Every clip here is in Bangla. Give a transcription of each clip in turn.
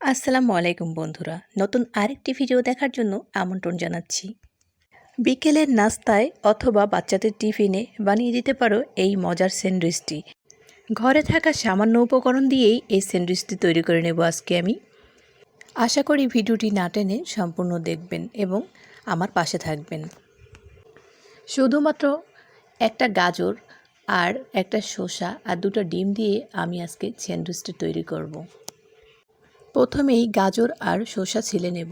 আসসালামু আলাইকুম বন্ধুরা। নতুন আরেকটি ভিডিও দেখার জন্য আমন্ত্রণ জানাচ্ছি। বিকেলের নাস্তায় অথবা বাচ্চাদের টিফিনে বানিয়ে দিতে পারো এই মজার স্যান্ডউইচটি। ঘরে থাকা সামান্য উপকরণ দিয়েই এই স্যান্ডউইচটি তৈরি করে নেব আজকে আমি। আশা করি ভিডিওটি না টেনে সম্পূর্ণ দেখবেন এবং আমার পাশে থাকবেন। শুধুমাত্র একটা গাজর আর একটা শসা আর দুটো ডিম দিয়ে আমি আজকে স্যান্ডউইচটি তৈরি করব। প্রথমেই গাজর আর শসা ছিলে নেব।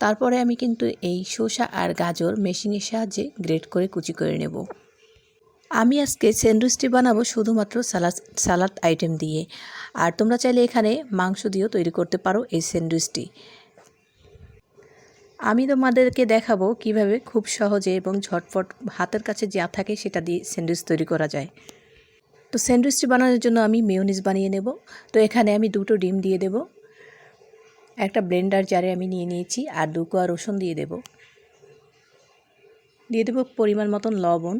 তারপরে আমি কিন্তু এই শসা আর গাজর মেশিনের সাহায্যে গ্রেট করে কুচি করে নেব। আমি আজকে স্যান্ডউইচটি বানাবো শুধুমাত্র সালাদ সালাদ আইটেম দিয়ে। আর তোমরা চাইলে এখানে মাংস দিয়েও তৈরি করতে পারো এই স্যান্ডউইচটি। আমি তোমাদেরকে দেখাবো কীভাবে খুব সহজে এবং ঝটফট হাতের কাছে যা থাকে সেটা দিয়ে স্যান্ডউইচ তৈরি করা যায়। তো স্যান্ডউইচটি বানানোর জন্য আমি মেয়নিজ বানিয়ে নেব। তো এখানে আমি দুটো ডিম দিয়ে দেব। একটা ব্লেন্ডার জারে আমি নিয়ে নিয়েছি আর দু কোয়া রসুন দিয়ে দেব। দিয়ে দেব পরিমাণ মতন লবণ।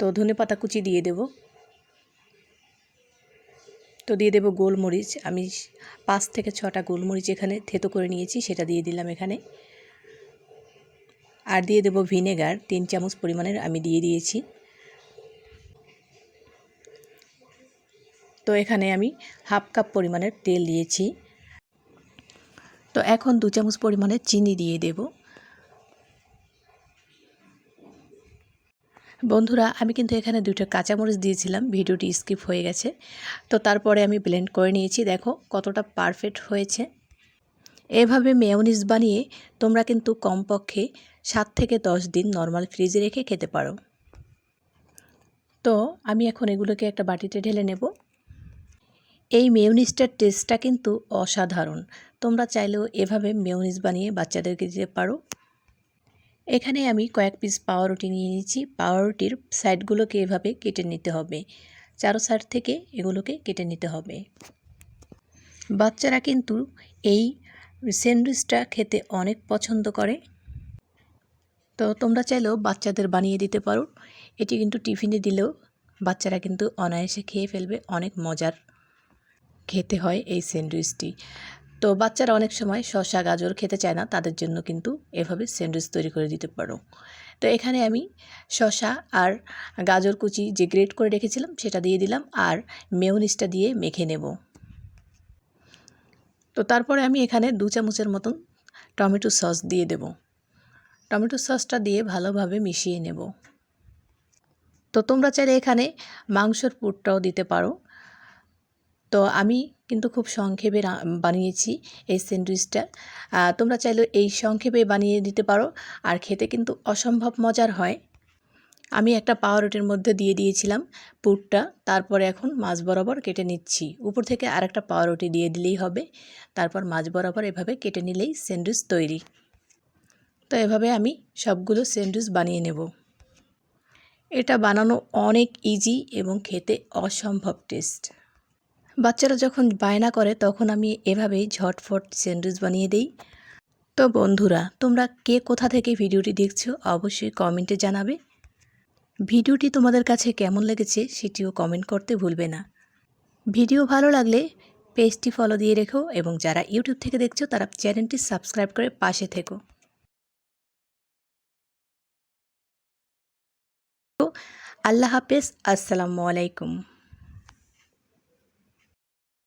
তো ধনে পাতা কুচি দিয়ে দেব। তো দিয়ে দেব গোলমরিচ। আমি পাঁচ থেকে ছটা গোলমরিচ এখানে থেতো করে নিয়েছি, সেটা দিয়ে দিলাম এখানে। আর দিয়ে দেব ভিনেগার, তিন চামচ পরিমাণের আমি দিয়ে দিয়েছি। তো এখানে আমি হাফ কাপ পরিমাণের তেল দিয়েছি। তো এখন দু চামচ পরিমাণের চিনি দিয়ে দেব। বন্ধুরা, আমি কিন্তু এখানে দুটো কাঁচামরিচ দিয়েছিলাম, ভিডিওটি স্কিপ হয়ে গেছে। তো তারপরে আমি ব্লেন্ড করে নিয়েছি, দেখো কতটা পারফেক্ট হয়েছে। এভাবে মেয়নিজ বানিয়ে তোমরা কিন্তু কমপক্ষে সাত থেকে দশ দিন নর্মাল ফ্রিজে রেখে খেতে পারো। তো আমি এখন এগুলোকে একটা বাটিতে ঢেলে নেব। এই মেয়নিজটার টেস্টটা কিন্তু অসাধারণ। তোমরা চাইলেও এভাবে মেয়নিজ বানিয়ে বাচ্চাদেরকে দিতে পারো। এখানে আমি কয়েক পিস পাউরুটি নিয়ে নিয়েছি পাউরুটির সাইডগুলোকে এভাবে কেটে নিতে হবে। চারো সাইড থেকে এগুলোকে কেটে নিতে হবে। বাচ্চারা কিন্তু এই স্যান্ডউইচটা খেতে অনেক পছন্দ করে। তো তোমরা চাইলেও বাচ্চাদের বানিয়ে দিতে পারো। এটি কিন্তু টিফিনে দিলেও বাচ্চারা কিন্তু অনায়াসে খেয়ে ফেলবে। অনেক মজার খেতে হয় এই স্যান্ডউইচটি। তো বাচ্চারা অনেক সময় শশা গাজর খেতে চায় না, তাদের জন্য কিন্তু এভাবে স্যান্ডউইচ তৈরি করে দিতে পারো। তো এখানে আমি শসা আর গাজর কুচি যে গ্রেট করে রেখেছিলাম সেটা দিয়ে দিলাম আর মেয়নিসটা দিয়ে মেখে নেব। তো তারপরে আমি এখানে দু চামচের মতন টমেটো সস দিয়ে দেব। টমেটো সসটা দিয়ে ভালোভাবে মিশিয়ে নেব। তো তোমরা চাইলে এখানে মাংসর পুরটাও দিতে পারো। তো আমি কিন্তু খুব সংক্ষেপে বানিয়েছি এই স্যান্ডউইচটা। তোমরা চাইলে এই সংক্ষেপে বানিয়ে দিতে পারো, আর খেতে কিন্তু অসম্ভব মজার হয়। আমি একটা পাউরুটির মধ্যে দিয়ে দিয়েছিলাম পুরটা, তারপরে এখন মাছ বরাবর কেটে নিচ্ছি। উপর থেকে আরেকটা পাউরুটি দিয়ে দিলেই হবে, তারপর মাছ বরাবর এভাবে কেটে নিলেই স্যান্ডউইচ তৈরি। তো এভাবে আমি সবগুলো স্যান্ডউইচ বানিয়ে নেব। এটা বানানো অনেক ইজি এবং খেতে অসম্ভব টেস্ট। বাচ্চারা যখন বায়না করে, তখন আমি এভাবেই ঝটফট স্যান্ডউইচ বানিয়ে দিই। তো বন্ধুরা, তোমরা কে কোথা থেকে ভিডিওটি দেখছ অবশ্যই কমেন্টে জানাবে। ভিডিওটি তোমাদের কাছে কেমন লেগেছে সেটিও কমেন্ট করতে ভুলবে না। ভিডিও ভালো লাগলে পেজটি ফলো দিয়ে রেখো এবং যারা ইউটিউব থেকে দেখছ, তারা চ্যানেলটি সাবস্ক্রাইব করে পাশে থেকো। আল্লাহ হাফেজ, আসসালামু আলাইকুম।